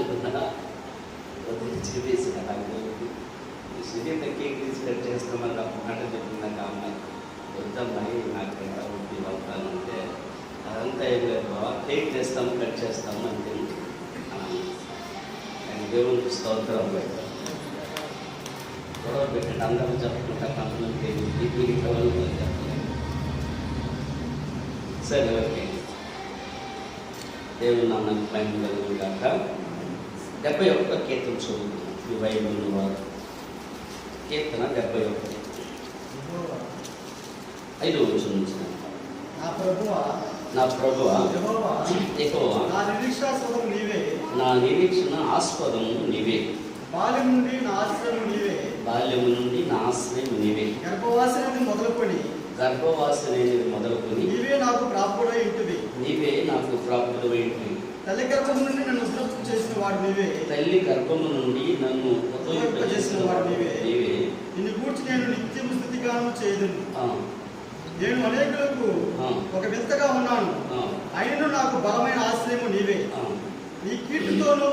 అనుకున్నా చెప్పేసిన సునీత కేక్ తీసి కట్ చేస్తామని ఒక మాట చెప్పింది అమ్మాయి. వద్దమ్మాయి నాకు ఎలా ఉంది అదంతా ఏం లేదు కేక్ చేస్తాము కట్ చేస్తాం అంటే ఆయన దేవునికి స్తోత్రం గొడవ పెట్టండి అందరూ చెప్పుకుంటా వాళ్ళు చెప్పలేదు సరే ఓకే. దేవుని నాన్నకి పైన కలుగుగాక డెబ్బై ఒకటో కీర్తన చదువుతున్నాం ఈ బైబిల్ వారు. కీర్తన డెబ్బై ఒకటి ఐదు వచ్చిన నుంచి. నా ప్రభువా. నా ప్రభు యెహోవా, ఎక్కువ నా నిరీక్షాస్పదం నీవే. నా నిరీక్షణ ఆస్పదము నీవే. బాల్యం నుండి నా ఆశ్రయం నీవే. బాల్యము నుండి నా ఆశ్రయం నీవే. గర్భవాసనది మొదలుకొని. గర్భవాసనేది మొదలుకొని నీవే నాకు ప్రాప్తుడై ఉంటుంది నీవే నాకు ప్రాప్తులు ఏంటి తల్లి గర్భం నుండి నన్ను ఉద్రప్తం చేసిన వాడు నీవే. తల్లి గర్భము నుండి నన్ను ఉద్భవింపజేసిన వాడు నీవే. నీవే. నిన్ను కూర్చి నేను నిత్యము స్థితిగాను చేయదును. నేను అనేకులకు. ఒక వింతగా ఉన్నాను. అయినను నాకు బలమైన ఆశ్రయము నీవే. నీ కీర్తితోను.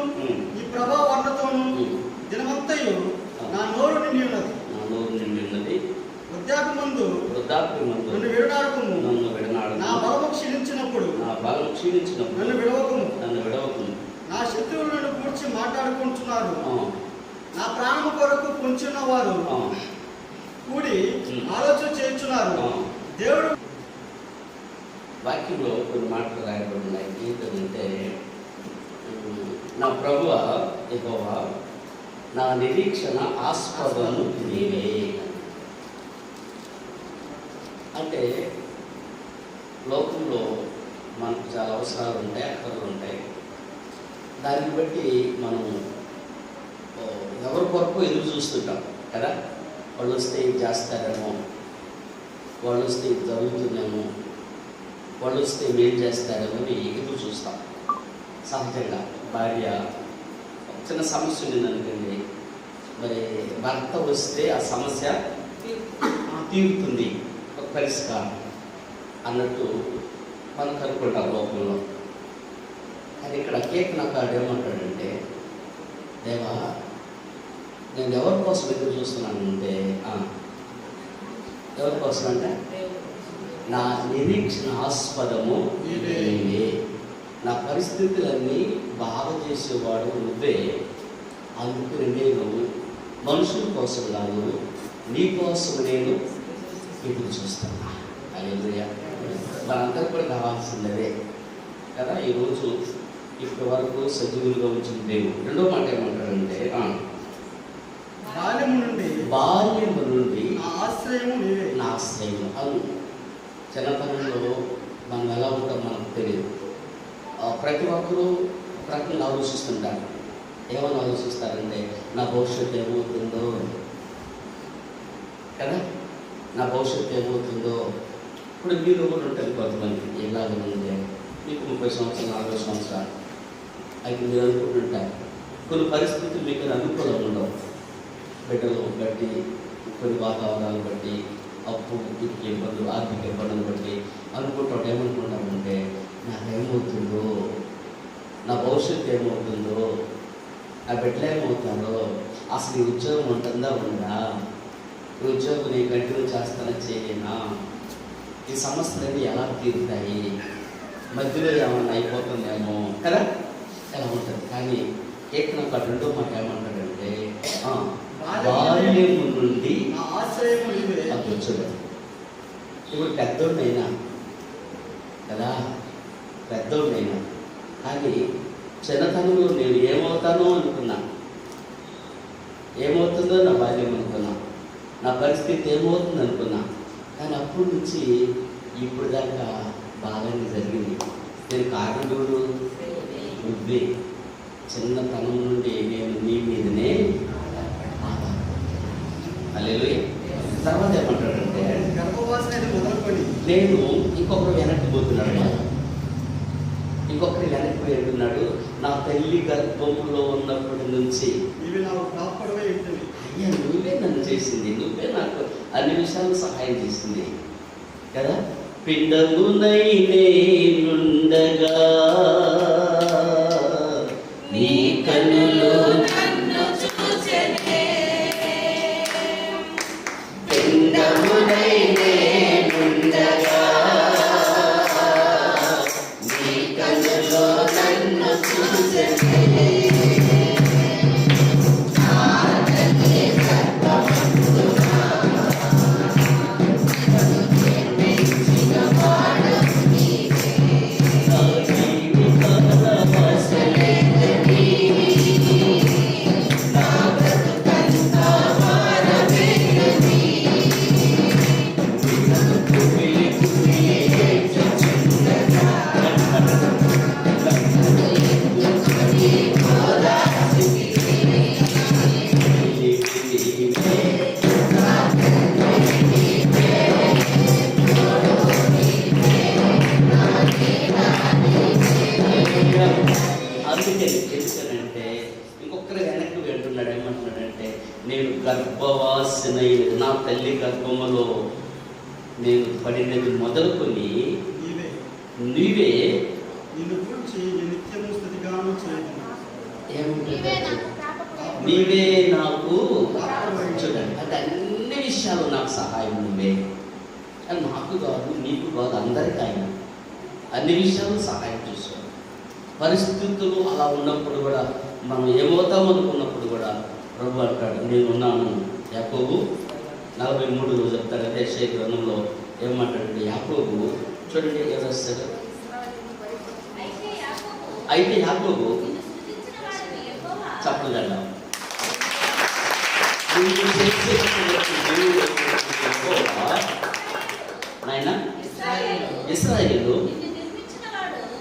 నీ ప్రభావర్ణతోను ఉమ్. దినమంతయు నా నోరు నిండి ఉన్నది. నా నోరు నిండి ఉన్నది. వృద్ధాపమందు వృద్ధాప్యమందు నన్ను విడనాడకము నన్ను నా బలము క్షీణించినప్పుడు నా బలం క్షీణించినప్పుడు నన్ను విడవకము నన్ను విడవకు నా శత్రువులు నన్ను కూర్చి మాట్లాడుకుంటున్నారు. నా ప్రాణము కొరకు పొంచున్న వారు కూడి. ఆలోచన చేయించున్నారు. దేవుడు వాక్యంలో కొన్ని మాటలు రాయబడి ఉన్నాయి ఏంటంటే నా ప్రభువ యెహోవా నా నిరీక్షణ ఆస్పదము నీవే. అంటే లోకంలో మనకు చాలా అవసరాలు ఉంటాయి అక్కర్లు ఉంటాయి. దాన్ని బట్టి మనం ఎవరి కొరకు ఎదురు చూస్తుంటాం కదా? వాళ్ళు వస్తే ఇది చేస్తారేమో వాళ్ళు వస్తే ఇది జరుగుతుందేమో వాళ్ళు వస్తే ఏం చేస్తారేమో అని ఎదురు చూస్తాం. సహజంగా భార్య ఒక చిన్న సమస్య ఉంది అనుకోండి మరి భర్త వస్తే ఆ సమస్య తీరుతుంది ఒక పరిష్కారం. అన్నట్టు మనకు అనుకుంటారు లోకంలో. కానీ ఇక్కడ కేక్ నాకు ఏమంటాడంటే దేవా నేను ఎవరి కోసం ఎదురు చూస్తున్నానంటే అంటే ఎవరి కోసం అంటే నా నిరీక్షణ ఆస్పదము నీవే. నా పరిస్థితులన్నీ బాగా చేసేవాడు నువ్వే. అందుకు నేను మనుషుల కోసం కాదు నీ కోసం నేను ఎదురు చూస్తున్నా. అయ్యా మనందరికి కూడా కావాల్సిందే. కదా? ఈరోజు ఇప్పటి వరకు సజీవులుగా ఉంచిన దేవుడు. రెండో మాట ఏమంటాడంటే ఆ, బాల్యము నుండి బాల్యము నుండి నీవే. నా ఆశ్రయం అవును. చిన్నతనంలో మనం ఎలా ఉంటాం మనకు తెలియదు. ప్రతి ఒక్కరూ ఒక రకంగా ఆలోచిస్తుంటారు. ఏమని ఆలోచిస్తారంటే నా భవిష్యత్తు ఏమవుతుందో. కదా? నా భవిష్యత్తు ఏమవుతుందో. ఇప్పుడు మీలో కూడా ఉంటుంది కొంతమంది. ఎలాగ ఉంది? మీకు ముప్పై సంవత్సరాలు నలభై సంవత్సరాలు. అయితే మీరు అనుకుంటుంటారు. కొన్ని పరిస్థితులు మీకు అనుకూలంగా ఉండవు. బిడ్డలు బట్టి కొన్ని వాతావరణాలు బట్టి అప్పు ఇంటికి ఇబ్బందులు ఆర్థిక ఇబ్బందులు బట్టి అనుకుంటాం. ఏమనుకుంటామంటే నాకేమవుతుందో? నా భవిష్యత్తు ఏమవుతుందో? నా బిడ్డలు ఏమవుతుందో అసలు ఈ ఉద్యోగం ఉంటుందా ఉందా? ఈ ఉద్యోగం నేను కంటిన్యూ చేస్తానా చేయనా? ఈ సమస్యలన్నీ ఎలా తీరుతాయి? మధ్యలో ఏమన్నా అయిపోతుందేమో? కదా? ఎలా ఉంటుంది? కానీ కేక్ ఒక రెండో మాట ఏమంటాడంటే బాల్యము నుండి నా అది ఇప్పుడు పెద్దోడైనా కదా? పెద్దోడైనా కానీ చిన్నతనంలో నేను ఏమవుతానో అనుకున్నా. ఏమవుతుందో నా బాల్యం అనుకున్నా. నా పరిస్థితి ఏమవుతుంది అనుకున్నా కానీ అప్పటి నుంచి ఇప్పుడు దాకా బాగానే జరిగింది. నేను కారణం ఎవరు నువ్వే. చిన్నతనం నుండి నేను నీ మీదనే అల్లెలు తర్వాత ఏమంటాడంటే నేను ఇంకొకరు వెనక్కి పోతున్నాడు ఇంకొకరు వెనక్కి పోతున్నాడు నా తల్లి గర్భంలో ఉన్నప్పటి నుంచి ఇవి నాకు నువ్వే నన్ను చేసింది నువ్వే నాకు అన్ని విషయాలు సహాయం చేసింది. కదా? పిండమునై నేనుండగా నీ కన్నులో పడినది మొదలుకొని నీవే. నీవే నిన్ను గురించి నిత్యము స్థుతిగానం చేయదు ఏమంటే నీవే నాకు చూడండి. అంటే అన్ని విషయాలు నాకు సహాయం నువ్వే. అని నాకు కాదు నీకు కాదు అందరికీ ఆయన అన్ని విషయాలు సహాయం చేశాడు పరిస్థితులు అలా ఉన్నప్పుడు కూడా మనం ఏమవుతాం అనుకున్నప్పుడు కూడా ప్రభు అంటాడు నేనున్నాను యాకోబు నలభై మూడులో చెప్తాడు అదే షేక్ గ్రంథంలో ఏమంటాడు యాకోబు చూడండి ఏం రాస్తాడు అయితే యాకోబు చెప్పగలం నాయనా ఇస్రాయేలు.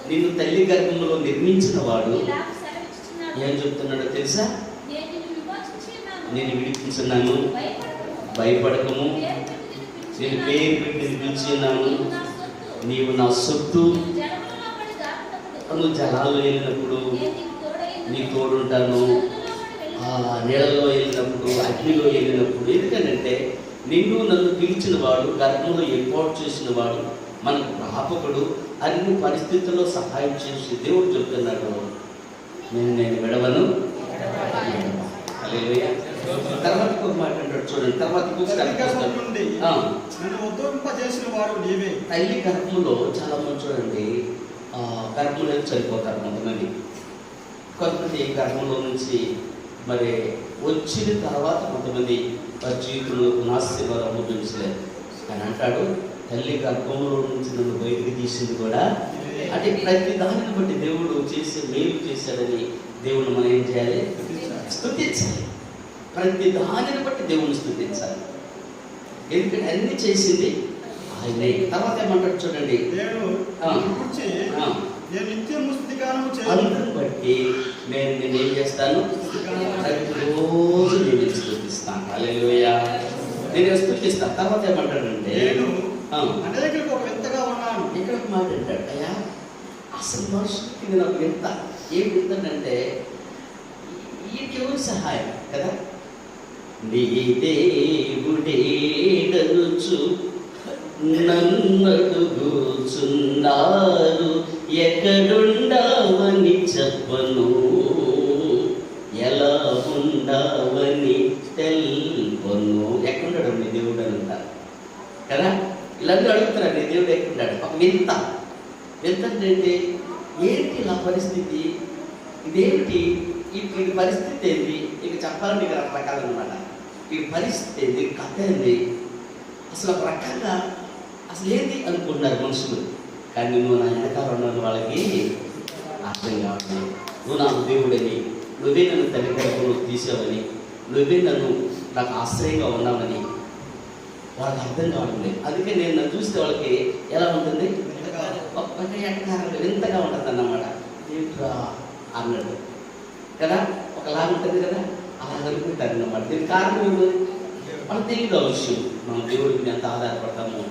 నిన్ను తల్లి గర్భంలో నిర్మించిన వాడు. ఏం చెప్తున్నాడో తెలుసా. నేను విడిపించున్నాను. భయపడకుము. నేను పేరు పెట్టి పిలిచినాను నీవు నా సొత్తు. నువ్వు జలాలు వెళ్ళినప్పుడు నీ తోడుంటాను. ఆ నీళ్ళలో వెళ్ళినప్పుడు అగ్నిలో వెళ్ళినప్పుడు ఎందుకంటే నిన్ను నన్ను పిలిచిన వాడు గర్భంలో ఏర్పాటు చేసిన వాడు మనకు ప్రాపకుడు అన్ని పరిస్థితుల్లో సహాయం చేసి దేవుడు చెప్తున్నాడు. నేను నేను విడవను. తర్వాత ఒక మాట అంటాడు చూడండి తర్వాత తల్లి వాడు నీవే. తల్లి గర్భంలో చాలా మంది చూడండి గర్భంలో చనిపోతారు కొంతమంది. కొంతమంది గర్భంలో నుంచి మరి వచ్చిన తర్వాత కొంతమంది వారి జీవితంలో నాస్తివారు అనుభవించలేదు అని అంటాడు తల్లి గర్భంలో నుంచి నన్ను బయటికి తీసింది కూడా అంటే ప్రతి దానిని బట్టి దేవుడు చేసే మేలు చేశాడని దేవుడు మనం ఏం చేయాలి? స్తుతించాలి. ప్రతి దానిని బట్టి దేవుని స్తుతించాలి. ఎందుకంటే అన్ని చేసింది ఆయనే. తర్వాత ఏమంటాడు చూడండి. అందుని బట్టి నేను నేను ఏం చేస్తాను? ప్రతిరోజు నేను స్థుతిస్తాను హల్లెలూయా. నేను స్థుతిస్తాను తర్వాత ఏమంటాడంటే అనేకులకు ఒక వింతగా ఉన్నాను. ఇక్కడ మాట అయ్యా అసలు మనుషులకి ఇది నాకు వింత ఏం వింతంటే వీరికి సహాయం కదా? నీ దేవుడేడలుచు నన్నడుగుచున్నారు ఎక్కడుండావని చెప్పను. ఎలా ఉండావని తెల్పను ఎక్కడున్నాడు నీ దేవుడు అని కదా? ఇలాంటి అడుగుతున్నారు నీ దేవుడు ఎక్కడున్నాడు? ఒక వింత. వింత అంటే ఏంటి నా పరిస్థితి? ఇదేమిటి? ఈ ఈ పరిస్థితి ఏంటి ఇక చెప్పాలంటే ఇక రకరకాలు అనమాట ఈ పరిస్థితి ఏంది? కథ ఏంది? అసలు ఒక రకంగా అసలు ఏంటి అనుకుంటున్నారు మనుషులు? కానీ నువ్వు నా వెనకాల ఉన్న వాళ్ళకి అర్థం కావట్లేదు. నువ్వు నాకు దేవుడని నువ్వే నన్ను తల్లిదండ్రులు తీసావని నువ్వే నన్ను నాకు ఆశ్రయంగా ఉన్నావని వాళ్ళకి అర్థం కావడం లేదు అందుకే నేను నన్ను చూస్తే వాళ్ళకి ఎలా ఉంటుంది? వింతగా ఉంటుంది అన్నమాట ఏంట్రా అన్నాడు. కదా? ఒకలాగా ఉంటుంది కదా? అలా అనుకుంటారు అన్నమాట. దీనికి కారణం ఏమి మన తెలియదు ఆ మనం దేవుడి మీద ఎంత ఆధారపడతామో.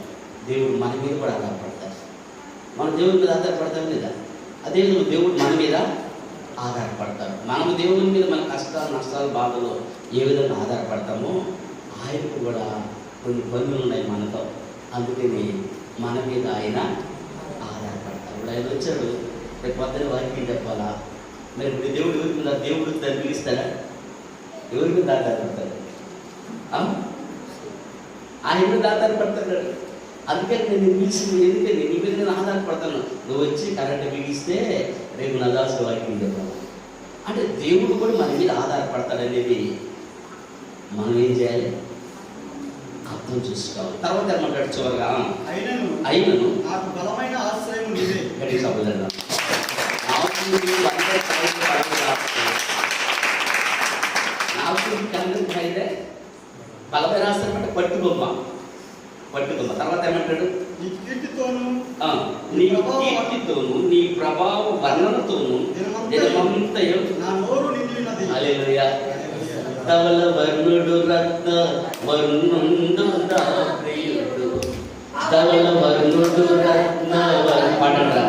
దేవుడు మన మీద కూడా ఆధారపడతారు మన దేవుడి మీద ఆధారపడతాం లేదా? అదే విధంగా దేవుడు మన మీద ఆధారపడతారు మనము దేవుని మీద మన కష్టాలు నష్టాలు బాధలు ఏ విధంగా ఆధారపడతామో ఆయనకు కూడా కొన్ని పనులు ఉన్నాయి మనతో. అందుకని మన మీద ఆయన ఆధారపడతారు ఇప్పుడు ఆయన వచ్చాడు. రేపు పొద్దున వారికి చెప్పాలా? మరి ఇప్పుడు దేవుడు ఎవరి మీద దేవుడు దాన్ని పిలుస్తాడా? ఎవరి మీద ఆధారపడతాడు? ఆ? ఆయన మీద ఆధారపడతాడు అందుకని నేను పిలిచింది ఎందుకని నీ మీద నేను ఆధారపడతాను. నువ్వు వచ్చి కరెంట్ బిగిస్తే రేపు నా దాసు చెప్పాను అంటే దేవుడు కూడా మన మీద ఆధారపడతాడనేది మనం ఏం చేయాలి? అర్థం చూసుకోవాలి. తర్వాత ఏమంటాడు చివరిగా అయినను. అయినను. నాకు బలమైన ఆశ్రయం నీవే గట్టి సభలు నాకు కన్ను అయితే బలమైన రాష్ట్రం అంటే పట్టుకొమ్మ పట్టుకొమ్మ తర్వాత ఏమంటాడు నీ కీర్తితోను నీ ప్రభావ వర్ణనతోను దినమంతయు నా వర్ణుడు రత్న వర్ణుండు ప్రియుడు ధవల వర్ణుడు రత్న వర్ణ పాడండి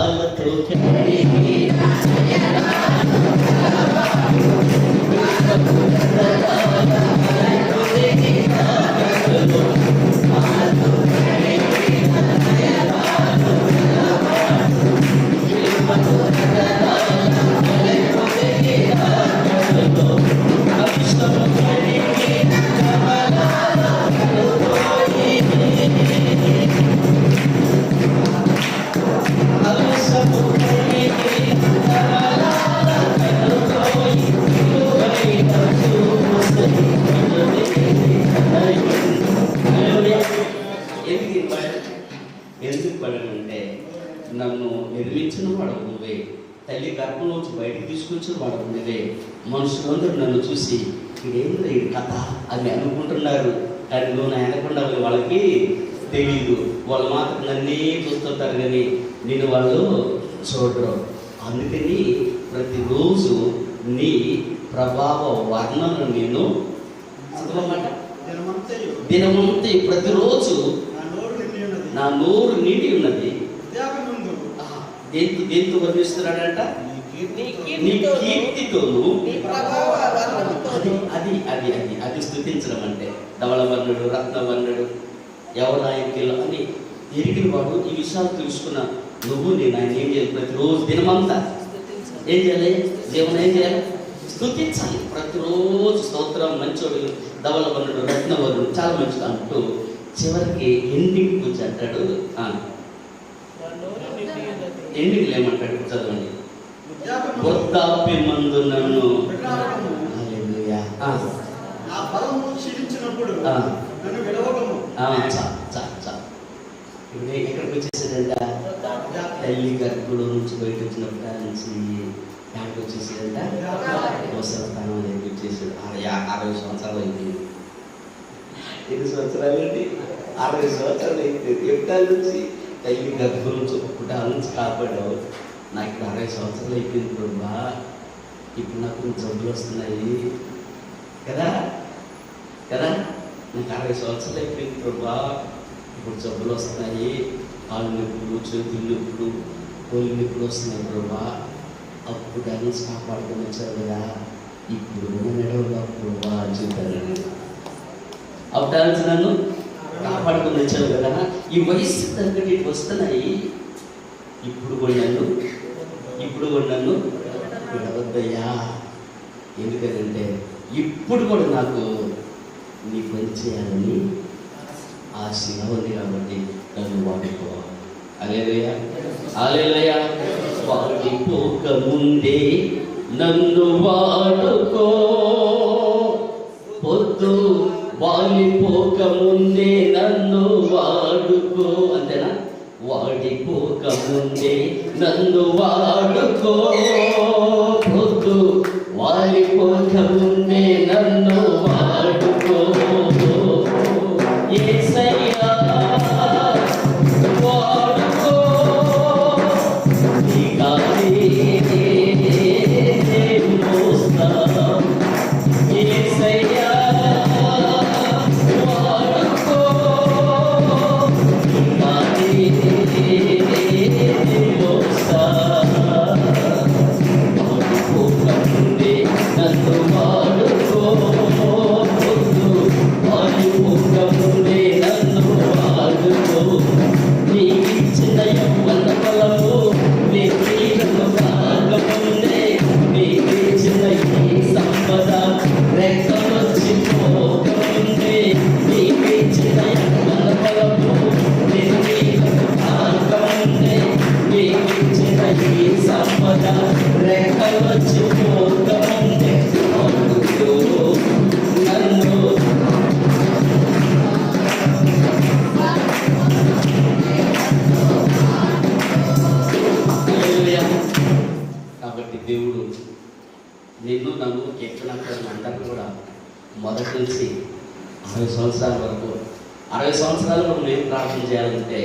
పాడండి నన్ను నిర్మించిన వాడు నువ్వే. తల్లి గర్భంలోంచి బయటకు తీసుకొచ్చిన వాడు నువ్వే. మనుషులందరూ నన్ను చూసి ఇదేంద్ర ఈ కథ? అని అనుకుంటున్నారు. కానీ నువ్వు అనకుండా వాళ్ళకి తెలియదు వాళ్ళు మాత్రం నన్నే చూస్తుంటారు కానీ నేను వాళ్ళు చూడరు. అందుకని ప్రతిరోజు నీ ప్రభావ వర్ణను నేను చదవమాట. దినమంతా ప్రతిరోజు నా నోరు నిండి ఉన్నది నా నోరు నిండి ఉన్నది ఉద్యాగముందు ఆ, దేంతో దేంతో వర్ణిస్తున్నాడంట? నీ కీర్తితోను. వర్ణనతో అది అది అది అది అది స్థుతించడం అంటే ధవళవర్ణుడు రత్నవర్ణుడు యవనాయకులు అని ఎరిగిన వాడు ఈ విషయాలు తెలుసుకున్న నువ్వు నేను ఆయన ఏం చేయాలి ప్రతిరోజు దినమంతా? ఏం చేయాలి? జీవనం ఏం చేయాలి? స్థుతించాలి. ప్రతిరోజు స్తోత్రం మంచోడు ధవళవర్ణుడు రత్నవర్ణుడు చాలా మంచిది అంటూ చివరికి ఎండింగ్కి వచ్చి అంటాడు. ఆ, ఎండింగ్లో ఏమంటాడు చదవండి. ఉద్యాగముందు వృద్ధాప్యమందు నన్ను ఇప్పుడు ఎక్కడికి వచ్చేసాడంట? తల్లి గర్భుడు నుంచి బయట వచ్చినప్పుడు నుంచి ఎక్కడికి వచ్చేసాడంట అవసర స్థానం దగ్గరికి వచ్చేసాడు అరవై సంవత్సరాలు అయింది. ఎన్ని సంవత్సరాలు ఏంటి? అరవై సంవత్సరాలు అయింది. ఎప్పుడాల నుంచి? తల్లి గర్భం నుంచి నుంచి కాపాడావు. నాకు ఇప్పుడు అరవై సంవత్సరాలు అయిపోయింది బ్రహ్మా. ఇప్పుడు నాకు జబ్బులు వస్తున్నాయి. కదా? కదా? నాకు అరవై సంవత్సరాలు అయిపోయింది ప్రభా ఇప్పుడు జబ్బులు వస్తున్నాయి. కాళ్ళు నొప్పులు చేతులు నొప్పులు కోళ్ళు నొప్పులు వస్తున్నాయి ప్రభా అప్పుడు దాని నుంచి కాపాడుకొని వచ్చారు కదా? ఇప్పుడు నడవగా ప్రభా అని చెప్పాను అప్పుడు దాని నన్ను కాపాడుకొని వచ్చావు కదా? ఈ వయస్సు తగ్గట్టు ఇటు వస్తున్నాయి. ఇప్పుడు కొన్నాను ఇప్పుడు కొన్నాను నన్ను విడవద్దయ్యా ఎందుకంటే ఇప్పుడు కూడా నాకు నీ పని చేయాలని ఆశగా ఉంది కాబట్టి నన్ను వాడుకో అలేదయ్య అలేదయ్య వాడిపోక ముందే నన్ను వాడుకో. పొద్దు వాలిపోక ముందే నన్ను వాడుకో. అంతేనా? వాడిపోక ముందే నన్ను వాడుకో. పొద్దు వాలిపోక ముందే నన్ను వాడుకో. మొదటి తెలిసి అరవై సంవత్సరాల వరకు అరవై సంవత్సరాలు మనం ఏం ప్రార్థన చేయాలంటే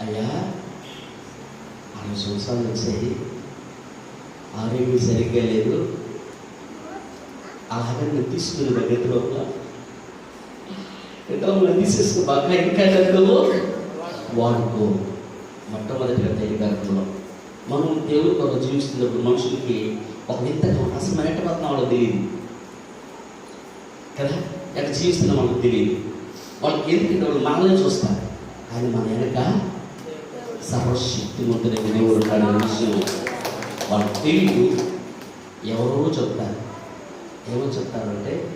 అయ్యా అరవై సంవత్సరాలు వచ్చాయి ఆరోగ్యం సరిగ్గా లేదు ఆహారాన్ని తీసుకుని దగ్గర లోపల ఇంకా తీసేసుకో బాగా ఇంకా డబ్బులు వాడుకో. మొట్టమొదటిగా తెలియగలుగుతున్నాం మనం దేవుడు కొరకు జీవిస్తున్నప్పుడు మనుషులకి ఒక వింతగా అసలు మన ఎట్ట తెలియదు. కదా? ఎక్కడ జీవిస్తున్న మనకు తెలియదు. వాళ్ళకి ఎందుకంటే వాళ్ళు మనల్ని చూస్తారు. కానీ మన వెనక సర్వశక్తిమంతుడైన దేవుడు ఉన్నాడు అనే విషయం వాళ్ళకి తెలియదు ఎవరో చెప్తారు. ఏమో చెప్తారంటే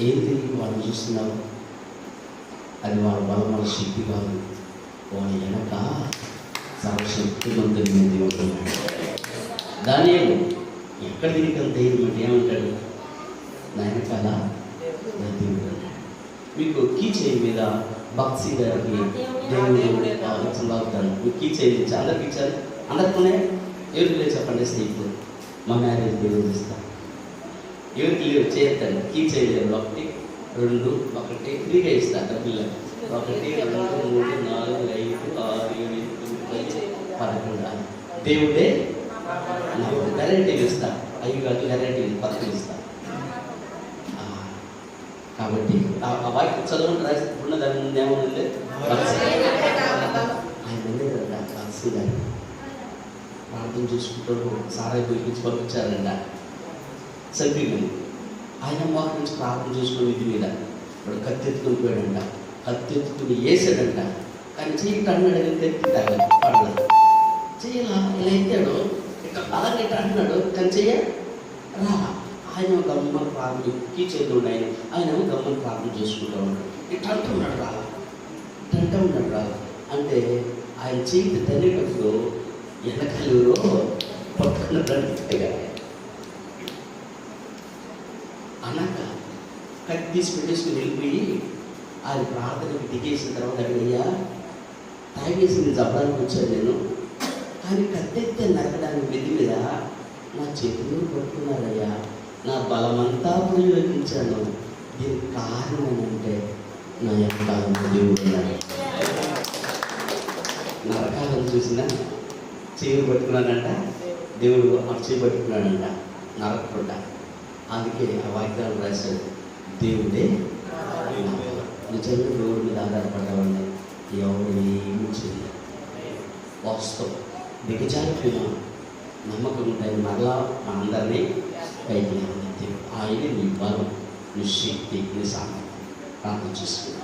ఏంటి వాళ్ళు చూస్తున్నారు. అది వాళ్ళ బలం వాళ్ళ శక్తి కాదు. వాళ్ళ వెనక సర్వశక్తిమంతుడి మీద ఉంటున్నాడు దాని ఎక్కడ దీనికి అంత ధైర్యం అంటే ఏమంటాడు? నా వెనకాల నా దేవుడు మీకు కీ చేయి మీద భక్తి గారికి దేవుడు ఇచ్చిన మీకు కీ చేయి ఇచ్చి అందరికి ఇచ్చారు అందరితోనే ఎవరికి లేదు చెప్పండి స్నేహితులు మా మ్యారేజ్ దేవుడు ఇస్తాను ఎవరికి లేవు చేయొద్దండి. కీ చేయలేరు ఒకటి రెండు ఒకటి ఫ్రీగా ఇస్తారు డబ్బులు. ఒకటి రెండు మూడు నాలుగు ఐదు ఆరు ఏడు తొమ్మిది పదకొండు దేవుడే నాకు గ్యారెంటీ ఇస్తా ఐదు గంటలు గ్యారెంటీ పదకొండు ఇస్తా కాబట్టి ఆ ఆ వాక్యం రాసి ఉన్న దాని ముందు ఏమవుతుంది ఆయన ఉండే కదా కాల్సి గారు ప్రార్థన చూసుకుంటూ సారాయి పోయించి పంపించారంట చంపింది ఆయన మాకు నుంచి ప్రార్థన చేసుకుని ఇది మీద ఇప్పుడు కత్తి ఎత్తుకుని పోయాడంట. కత్తి ఎత్తుకుని వేసాడంట కానీ చెయ్యి అన్నాడు కానీ కత్తి తాగదు పడలేదు చెయ్యలా? ఇలా ఎత్తాడు? ఇట్లా అలాగే అంటున్నాడు. కానీ చెయ్య రా ఆయన గమ్మని ప్రారంభం ఎక్కి చేతుడు ఆయన ఆయన గమ్మని ప్రారంభం చేసుకుంటూ ఉన్నాడు ఇట్లా అంటున్నాడు రా ఇట్లా అంటూ ఉన్నాడు రా అంటే ఆయన చేతి తనేటప్పుడు వెనకాలలో పట్టుకున్నాడు అన్నాక కట్ తీసి పెట్టేసుకుని వెళ్ళిపోయి ఆయన ప్రార్థనకు దిగేసిన తర్వాత అడిగయ్యా తాగేసి నేను చెప్పడానికి వచ్చాను నేను. కానీ కత్తెత్తే నరకడానికి వెళ్ళి మీద నా చేతులు పట్టుకున్నారయ్యా. నా బలమంతా ప్రయోగించాను దీనికి కారణం ఏంటంటే నా యొక్క దేవుడు నరకాలను చూసినా చీరు పట్టుకున్నాడంట దేవుడు అర్చి పట్టుకున్నాడంట నరకకుండా అందుకే ఆ వాగ్దానం రాశాడు దేవుడే నిజంగా దేవుడి మీద ఆధారపడ్డామండి ఎవరు ఏమి చేయలేదు. వాస్తవం. దిగజారిపోయిన నమ్మకం ఉంటాయి. మరలా మనందరినీ పైకి లేవనెత్తి ఆయన నీ బలం నీ శక్తి నీ సామర్థ్యం ప్రార్థన చేసుకున్నాం యేసు